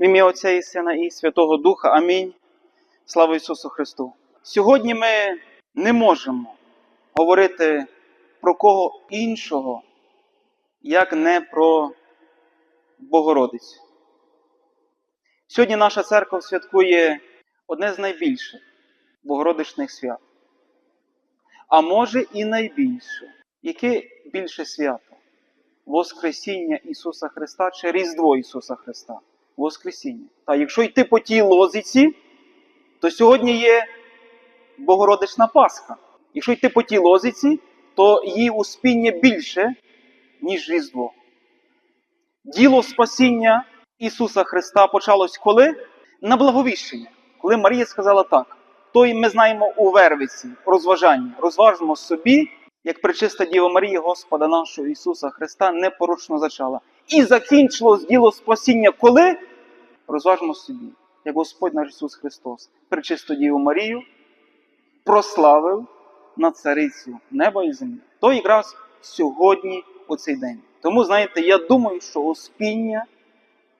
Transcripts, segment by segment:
В ім'я Отця і Сина і Святого Духа. Амінь. Слава Ісусу Христу. Сьогодні ми не можемо говорити про кого іншого, як не про Богородицю. Сьогодні наша церква святкує одне з найбільших Богородичних свят. А може і найбільше. Яке більше свято? Воскресіння Ісуса Христа чи Різдво Ісуса Христа? Воскресіння. Та якщо йти по тій лозіці, то сьогодні є Богородична Пасха. Якщо йти по тій лозіці, то її успіння більше, ніж Різдво. Діло спасіння Ісуса Христа почалось коли? На благовіщення. Коли Марія сказала так, то і ми знаємо у Вервиці, розважання. Розважимо собі, як пречиста Діва Марія, Господа нашого Ісуса Христа, непорочно зачала. І закінчилось діло спасіння коли? Розважимо собі, як Господь наш Ісус Христос, пречисту Діву Марію, прославив на царицю неба і землі. То якраз сьогодні, у цей день. Тому, знаєте, я думаю, що успіння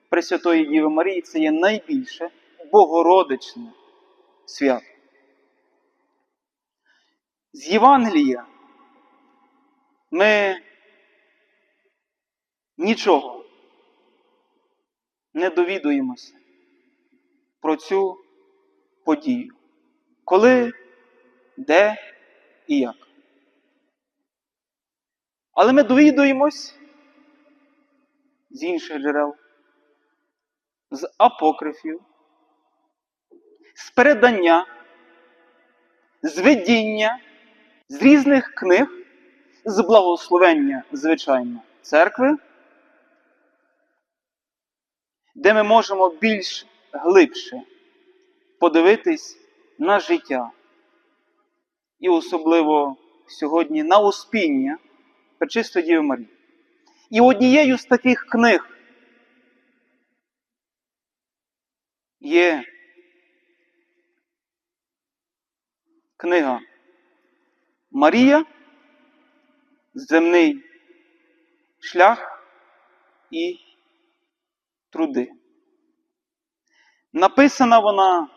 Пресвятої Діви Марії це є найбільше богородичне свято. З Євангелія ми нічого не довідуємося про цю подію. Коли, де і як. Але ми довідуємось з інших джерел, з апокрифів, з передання, з видіння, з різних книг, з благословення, звичайно, церкви, де ми можемо більш глибше подивитись на життя. І особливо сьогодні на успіння Пречистої Діви Марії. І однією з таких книг є книга Марія, Земний шлях і труди. Написана вона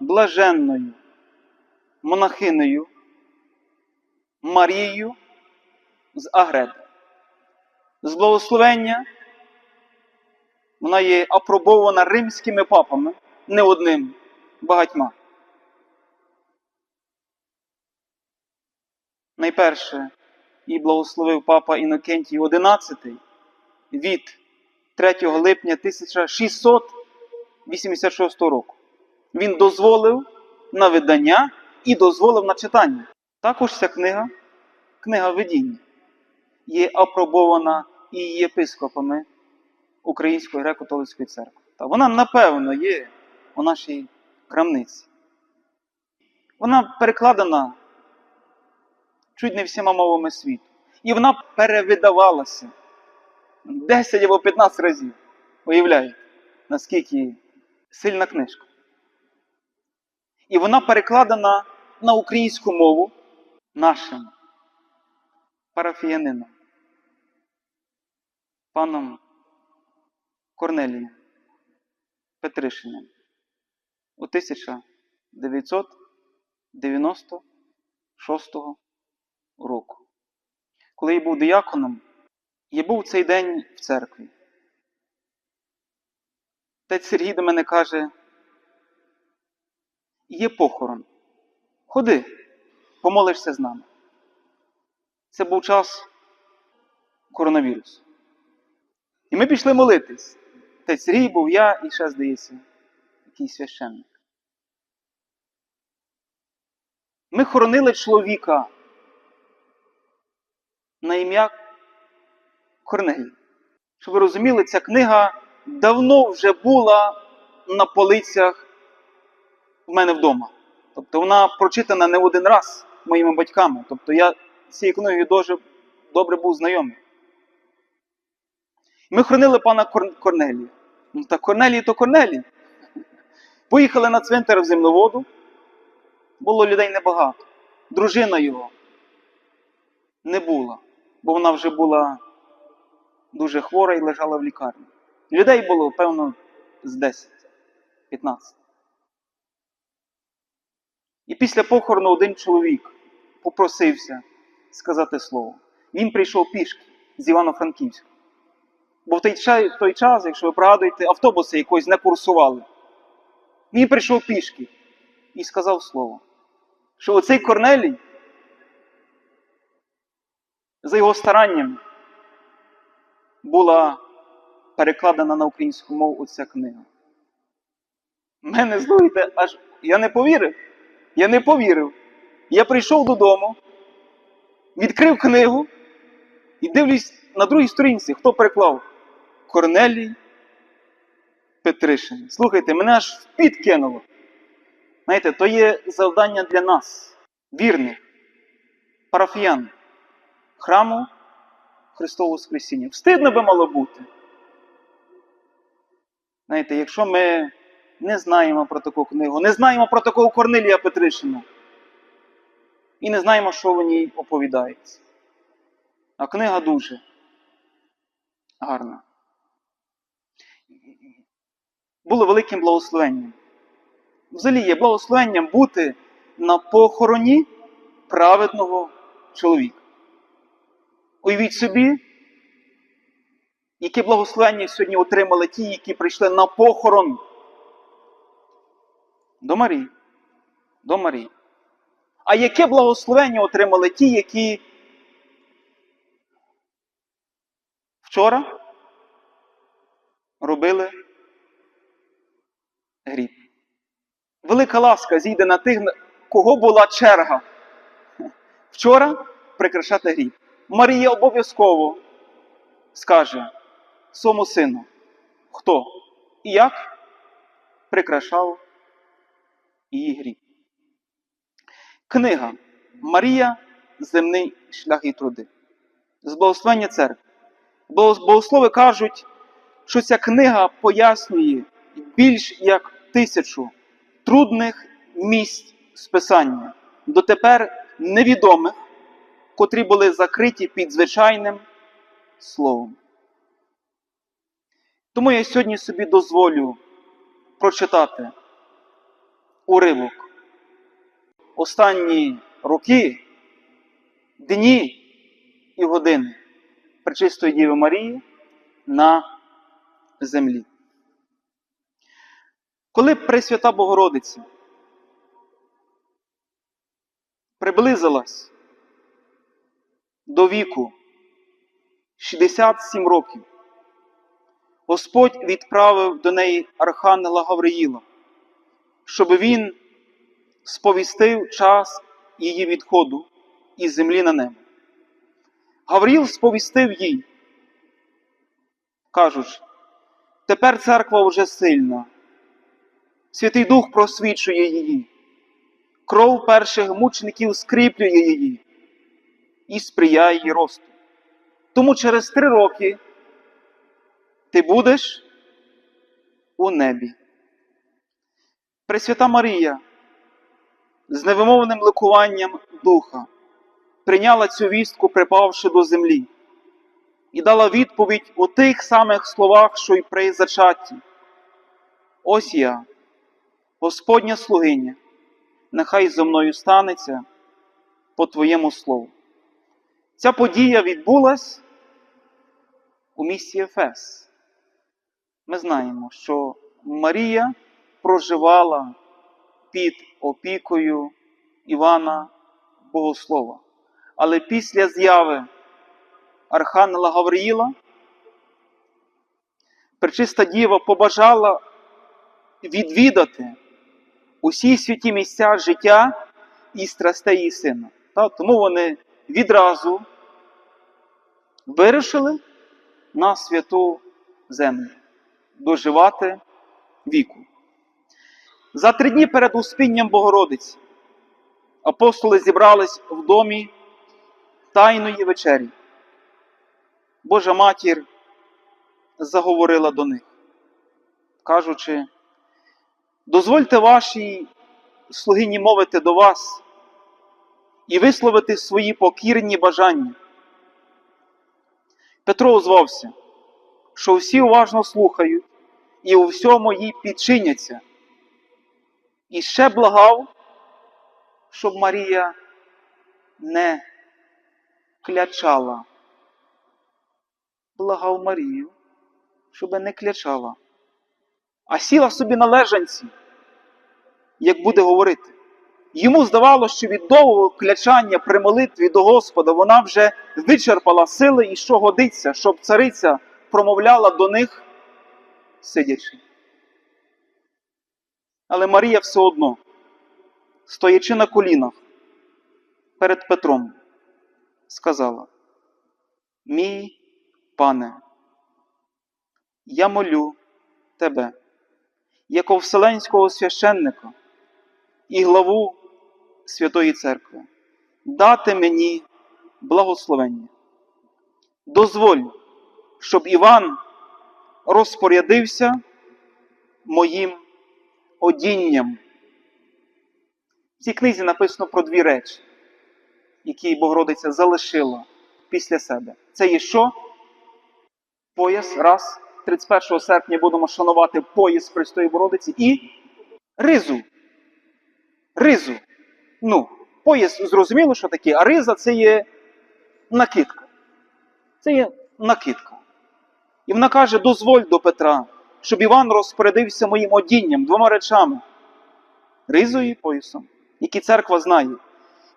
блаженною монахинею Марією з Агреди. З благословення вона є апробована римськими папами, не одним, багатьма. Найперше її благословив папа Інокентій XI від 3 липня 1686 року. Він дозволив на видання і дозволив на читання. Також ця книга, книга видіння, є апробована і єпископами Української греко-католицької церкви. Та вона, напевно, є у нашій крамниці. Вона перекладена чуть не всіма мовами світу. І вона перевидавалася 10 або 15 разів. Уявляєте, наскільки сильна книжка. І вона перекладена на українську мову нашим парафіянином, паном Корнелієм Петришиним у 1996 року. Коли я був дияконом, я був цей день в церкві. Отець Сергій до мене каже, є похорон. Ходи, помолишся з нами. Це був час коронавірусу. І ми пішли молитись. Отець Сергій був я і ще, здається, якийсь священник. Ми хоронили чоловіка на ім'я Корнелій. Щоб ви розуміли, ця книга давно вже була на полицях в мене вдома. Тобто вона прочитана не один раз моїми батьками. Тобто я цією книгою дуже добре був знайомий. Ми хоронили пана Кор... Корнелія. Ну та Корнелій то Корнелій. Поїхали на цвинтар в земноводу. Було людей небагато. Дружина його не була, бо вона вже була дуже хвора і лежала в лікарні. Людей було, певно, з 10, 15. І після похорону один чоловік попросився сказати слово. Він прийшов пішки з Івано-Франківська. Бо в той, в той час, якщо ви пригадуєте, автобуси якось не курсували. Він прийшов пішки і сказав слово, що оцей Корнелій за його старанням була перекладена на українську мову оця книга. Мене слухайте, аж я не повірив. Я не повірив. Я прийшов додому, відкрив книгу і дивлюсь на другій сторінці, хто переклав Корнелій Петришин. Слухайте, мене аж в кинуло. Знаєте, то є завдання для нас, вірних, парафіян, храму Христового Воскресіння. Встидно би мало бути. Знаєте, якщо ми не знаємо про таку книгу, не знаємо про такого Корнелія Петришина, і не знаємо, що в ній оповідається. А книга дуже гарна. Було великим благословенням. Взагалі є благословенням бути на похороні праведного чоловіка. Уявіть собі, яке благословення сьогодні отримали ті, які прийшли на похорон до Марії. До Марії. А яке благословення отримали ті, які вчора робили гріб? Велика ласка зійде на тих, кого була черга. Вчора прикрашати гріб. Марія обов'язково скаже своєму сину, хто і як прикрашав її гріб. Книга Марія, земний шлях і труди. З благословення церкви. Богослови кажуть, що ця книга пояснює більш як тисячу трудних місць списання, дотепер невідомих, котрі були закриті під звичайним словом. Тому я сьогодні собі дозволю прочитати уривок. Останні роки, дні і години Пречистої Діви Марії на землі. Коли Пресвята Богородиця приблизилась до віку. 67 років, Господь відправив до неї Архангела Гавриїла, щоб він сповістив час її відходу із землі на небо. Гавріл сповістив їй, кажучи, тепер церква вже сильна, Святий Дух просвічує її, кров перших мучеників скріплює її і сприяє її росту. Тому через три роки ти будеш у небі. Пресвята Марія з невимовним ликуванням духа прийняла цю вістку, припавши до землі, і дала відповідь у тих самих словах, що й при зачатті. Ось я, Господня слугиня, нехай зо мною станеться по Твоєму слову. Ця подія відбулась у місті Ефес. Ми знаємо, що Марія проживала під опікою Івана Богослова. Але після зяви Архангела Гавриїла Пречиста Діва побажала відвідати усі святі місця життя і страстей її сина. Тому вони відразу вирішили на святу землю доживати віку. За три дні перед успінням Богородиці апостоли зібрались в домі Тайної вечері. Божа матір заговорила до них, кажучи, дозвольте вашій слугині мовити до вас і висловити свої покірні бажання. Петро озвався, що всі уважно слухають і у всьому їй підчиняться. І ще благав, щоб Марія не клячала. Благав Марію, щоб не клячала, а сіла собі на лежанці, як буде говорити. Йому здавалося, що від довгого клячання при молитві до Господа вона вже вичерпала сили і що годиться, щоб цариця промовляла до них, сидячи. Але Марія все одно, стоячи на колінах перед Петром, сказала: Мій пане, я молю тебе, як вселенського священника і главу Святої Церкви, дати мені благословення. Дозволь, щоб Іван розпорядився моїм одінням. В цій книзі написано про дві речі, які Богородиця залишила після себе. Це є що? Пояс, раз. 31 серпня будемо шанувати пояс Христої Богородиці і ризу. Ризу. Ну, пояс зрозуміло, що таке, а риза це є накидка. Це є накидка. І вона каже: дозволь до Петра, щоб Іван розпорядився моїм одінням двома речами ризою і поясом, які церква знає,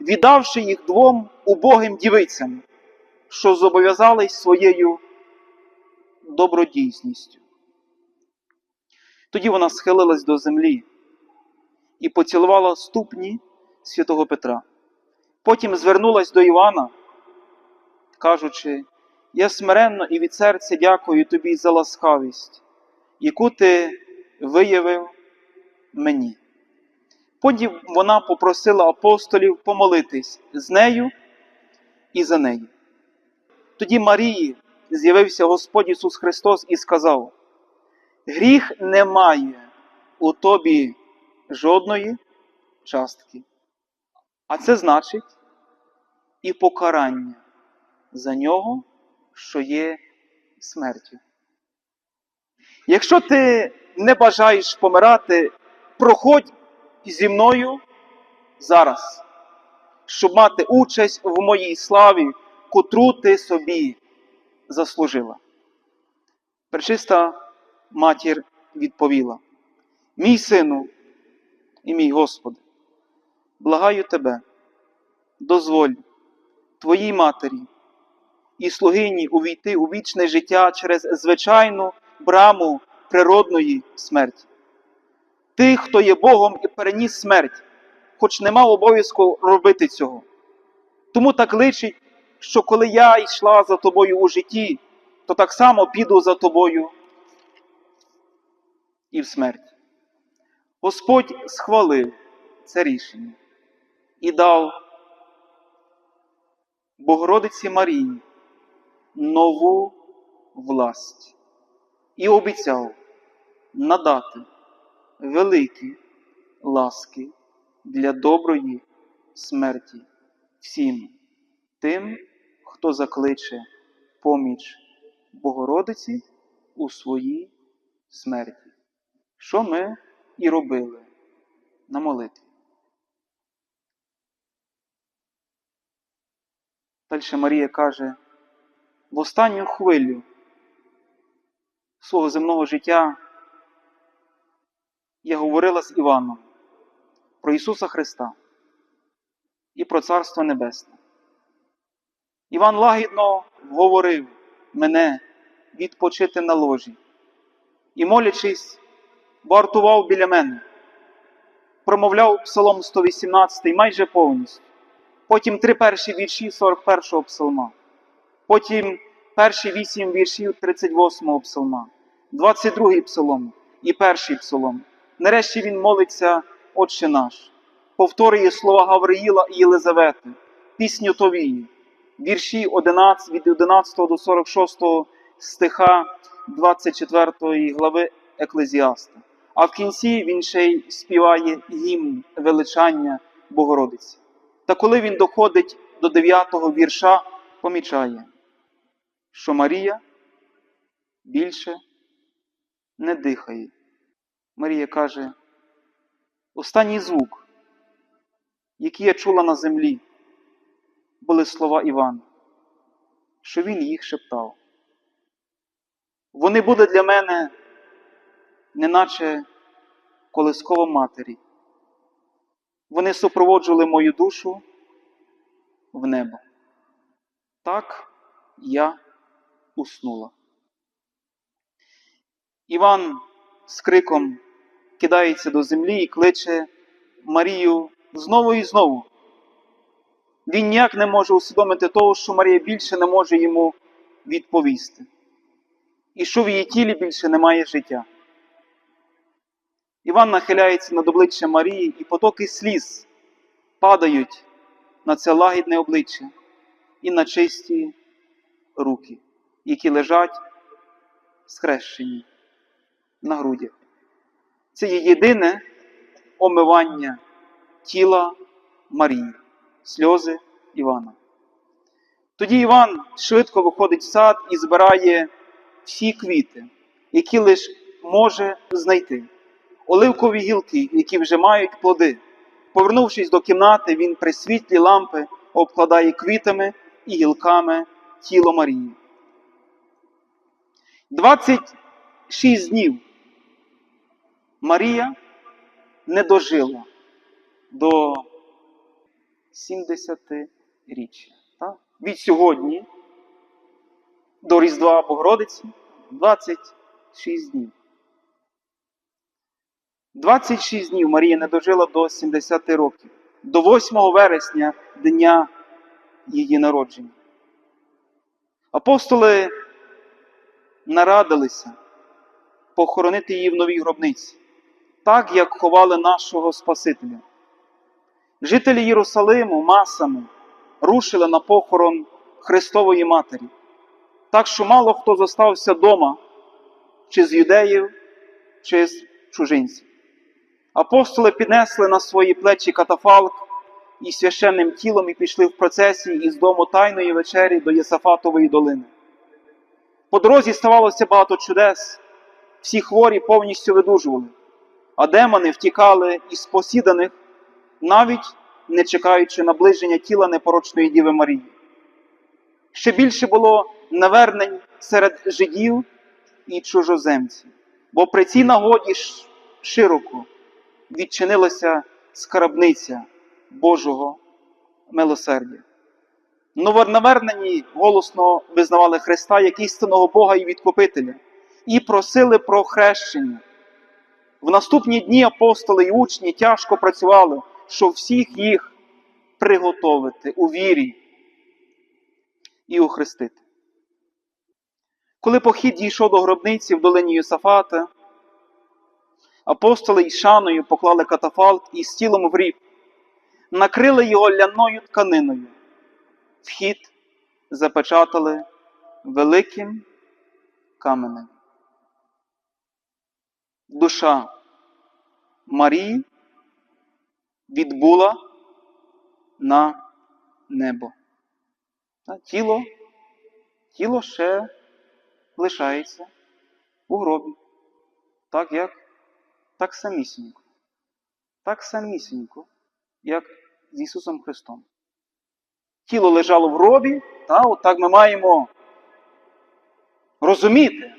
віддавши їх двом убогим дівицям, що зобов'язались своєю добродійсністю. Тоді вона схилилась до землі і поцілувала ступні святого Петра. Потім звернулась до Івана, кажучи, я смиренно і від серця дякую тобі за ласкавість, яку ти виявив мені. Потім вона попросила апостолів помолитись з нею і за нею. Тоді Марії з'явився Господь Ісус Христос і сказав: Гріх не має у тобі жодної частки. А це значить і покарання за нього, що є смертю. Якщо ти не бажаєш помирати, проходь зі мною зараз, щоб мати участь в моїй славі, котру ти собі заслужила. Пречиста матір відповіла: Мій сину і мій Господи, благаю тебе, дозволь твоїй матері і слугині увійти у вічне життя через звичайну браму природної смерті. Ти, хто є Богом і переніс смерть, хоч не мав обов'язку робити цього. Тому так личить, що коли я йшла за тобою у житті, то так само піду за тобою і в смерть. Господь схвалив це рішення і дав. Богородиці Марії нову власть. І обіцяв надати великі ласки для доброї смерті всім тим, хто закличе поміч Богородиці у своїй смерті, що ми і робили на молитві. Далі Марія каже, в останню хвилю свого земного життя я говорила з Іваном про Ісуса Христа і про Царство Небесне. Іван лагідно говорив мене відпочити на ложі і, молячись, вартував біля мене, промовляв Псалом 118 майже повністю. Потім три перші вірші 41-го псалма, потім перші вісім віршів 38-го псалма, 22-й псалом і перший псалом. Нарешті він молиться, Отче наш, повторює слова Гавриїла і Єлизавети, пісню Товії, вірші 11, від 11 до 46 стиха 24 глави Еклезіаста. А в кінці він ще й співає гімн величання Богородиці. Та коли він доходить до 9-го вірша, помічає, що Марія більше не дихає. Марія каже, останній звук, який я чула на землі, були слова Івана, що він їх шептав. Вони були для мене, неначе колискова матері. Вони супроводжували мою душу в небо. Так я уснула. Іван з криком кидається до землі і кличе Марію знову і знову. Він ніяк не може усвідомити того, що Марія більше не може йому відповісти, і що в її тілі більше немає життя. Іван нахиляється над обличчям Марії, і потоки сліз падають на це лагідне обличчя і на чисті руки, які лежать схрещені на грудях. Це є єдине омивання тіла Марії, сльози Івана. Тоді Іван швидко виходить в сад і збирає всі квіти, які лише може знайти, оливкові гілки, які вже мають плоди. Повернувшись до кімнати, він при світлі лампи обкладає квітами і гілками тіло Марії. 26 днів Марія не дожила до 70-річчя. Від сьогодні до Різдва Богородиці 26 днів. 26 днів Марія не дожила до 70 років, до 8 вересня дня її народження. Апостоли нарадилися похоронити її в новій гробниці, так як ховали нашого Спасителя. Жителі Єрусалиму масами рушили на похорон Христової Матері, так що мало хто зостався вдома, чи з юдеїв, чи з чужинців. Апостоли піднесли на свої плечі катафалк і священним тілом і пішли в процесії із дому Тайної вечері до Єсафатової долини. По дорозі ставалося багато чудес, всі хворі повністю видужували, а демони втікали із посіданих, навіть не чекаючи наближення тіла непорочної Діви Марії. Ще більше було навернень серед жидів і чужоземців, бо при цій нагоді широко відчинилася скарбниця Божого милосердя. Новонавернені голосно визнавали Христа як істинного Бога і Відкупителя і просили про хрещення. В наступні дні апостоли і учні тяжко працювали, щоб всіх їх приготовити у вірі і охрестити. Коли похід дійшов до гробниці в долині Йосафата, апостоли із шаною поклали катафалк із тілом в рів, накрили його ляною тканиною. Вхід запечатали великим каменем. Душа Марії відбула на небо. Тіло, тіло ще лишається у гробі. Так як так самісінько. Так самісінько, як з Ісусом Христом. Тіло лежало в гробі, та от так ми маємо розуміти.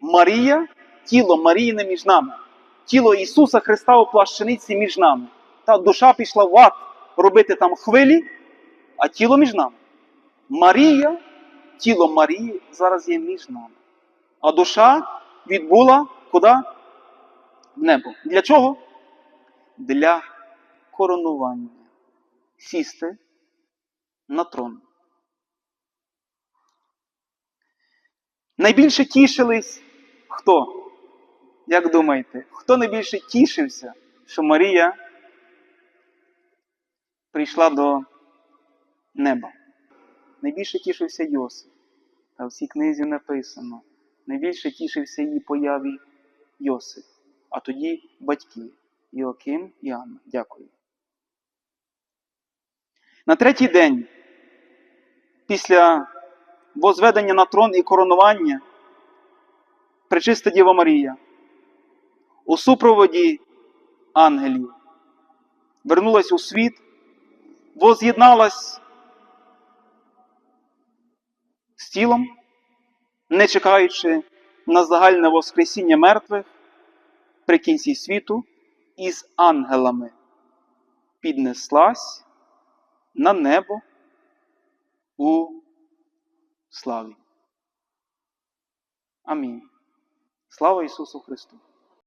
Марія, тіло Маріїне між нами, тіло Ісуса Христа у плащаниці між нами. Та душа пішла в ад робити там хвилі, а тіло між нами. Марія, тіло Марії зараз є між нами. А душа відбула куди? Небо. Для чого? Для коронування. Сісти на трон. Найбільше тішились хто? Як думаєте, хто найбільше тішився, що Марія прийшла до неба? Найбільше тішився Йосип. Та в цій книзі написано. Найбільше тішився її появі Йосип, а тоді батьки Йоаким і Анна. Дякую. На третій день, після возведення на трон і коронування, Пречиста Діва Марія, у супроводі ангелів, вернулась у світ, воз'єдналась з тілом, не чекаючи на загальне воскресіння мертвих при кінці світу, із ангелами піднеслась на небо у славі. Амінь. Слава Ісусу Христу!